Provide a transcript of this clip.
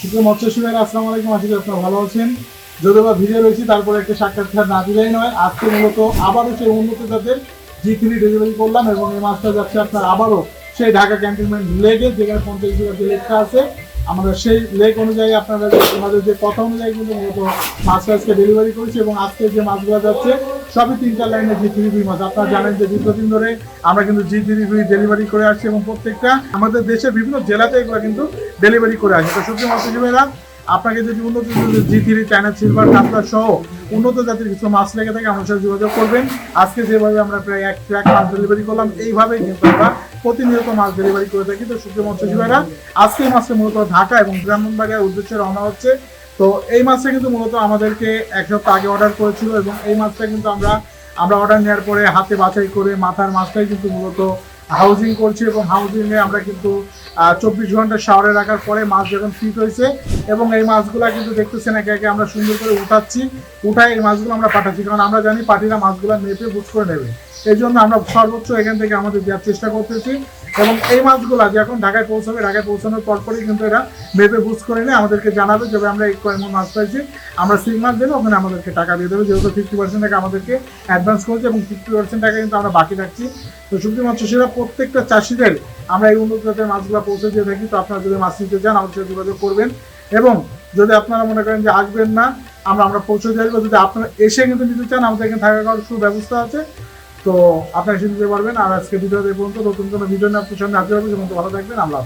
সুপ্রিয় মৎস্য আসসালামু আলাইকুম, আশা করি আপনারা ভালো আছেন। যদিও বা ভিডিও রয়েছে, তারপরে একটা সাক্ষাৎকার না দিলেই নয়। আজকে মূলত আবারও সেই উন্নত জাতের জি থ্রি ডেলিভারি করলাম এবং এই মাছটা যাচ্ছে আপনার আবারও সেই ঢাকা ক্যান্টনমেন্ট লেগে যেখানে পঞ্চাশ বিঘা যে লেকটা আছে। আমরা সেই লেক অনুযায়ী আপনারা আমাদের যে কথা অনুযায়ী কিন্তু মূলত মাছটা আজকে ডেলিভারি করেছি এবং আজকে যে মাছগুলো যাচ্ছে সবই তিনটা লাইনে জি থ্রি মাছ আপনারা জানেন যে দীর্ঘদিন ধরে আমরা কিন্তু জি থ্রি ডেলিভারি করে আসছি এবং প্রত্যেকটা আমাদের দেশের বিভিন্ন জেলাতে এগুলো কিন্তু ডেলিভারি করে আসছে। তো সত্যি মৎস্যজীবীরা আপনাকে যদি উন্নত জি থ্রি চায়না সিলভার কাতলা সহ উন্নত জাতের কিছু মাছ লেগে থাকে, আমার সাথে যোগাযোগ করবেন। আজকে যেভাবে আমরা প্রায় এক ট্র্যাক মাছ ডেলিভারি করলাম, এইভাবেই কিন্তু আমরা প্রতিনিয়ত মাছ ডেলিভারি করে থাকি। তো সুপ্রিয় মৎস্যজীবীরা আজকে মাছটা মূলত ঢাকা এবং ব্রাহ্মণবাড়িয়ার উদ্দেশ্যে রওনা হচ্ছে। তো এই মাছটা কিন্তু মূলত আমাদেরকে এক সপ্তাহ আগে অর্ডার করেছিল এবং এই মাছটা কিন্তু আমরা আমরা অর্ডার নেওয়ার পরে হাতে বাছাই করে মাথার মাছটাই কিন্তু মূলত হাউজিং করছি এবং হাউজিংয়ে আমরা কিন্তু চব্বিশ ঘণ্টা শাওয়ারে রাখার পরে মাছ যখন ফিট হয়েছে এবং এই মাছগুলা কিন্তু দেখতেছেন একে একে আমরা সুন্দর করে উঠাচ্ছি উঠাই এই মাছগুলো আমরা পাঠাচ্ছি। কারণ আমরা জানি পাটিরা মাছগুলো মেপে বুঝ করে নেবে। এই জন্য আমরা সর্বোচ্চ এখান থেকে আমাদের দেওয়ার চেষ্টা করতেছি। এবং এই মাছগুলা যখন ঢাকায় পৌঁছাবে। ঢাকায় পৌঁছানোর পরপরই কিন্তু এরা মেপে বুঝ করে নিয়ে আমাদেরকে জানাবে যে আমরা এই কয়েক মাছ পাইছি আমরা সিগনাল দিলে ওখানে আমাদেরকে টাকা দিয়ে দেবে। যেহেতু ফিফটি পার্সেন্ট টাকা আমাদেরকে অ্যাডভান্স করেছে এবং ফিফটি পার্সেন্ট টাকা কিন্তু আমরা বাকি রাখছি। তো শুধু মৎস্যসীরা প্রত্যেকটা চাষিদের আমরা এই উন্নত জাতের মাছগুলো পৌঁছে দিয়ে থাকি। তো আপনারা যদি মাছ নিতে চান আমাদের সাথে যোগাযোগ করবেন। এবং যদি আপনারা মনে করেন যে আসবেন না, আমরা আমরা পৌঁছে দিয়ে আসব। যদি আপনারা এসে কিন্তু নিতে চান, আমাদের এখানে থাকার খাওয়ার সুব্যবস্থা আছে। তো আপনারা এসে দিতে পারবেন আর আজকে ভিডিও পর্যন্ত। নতুন কোনো ভিডিও নিয়ে আপনার সামনে হাজির হবে। ভালো থাকবেন। আমরা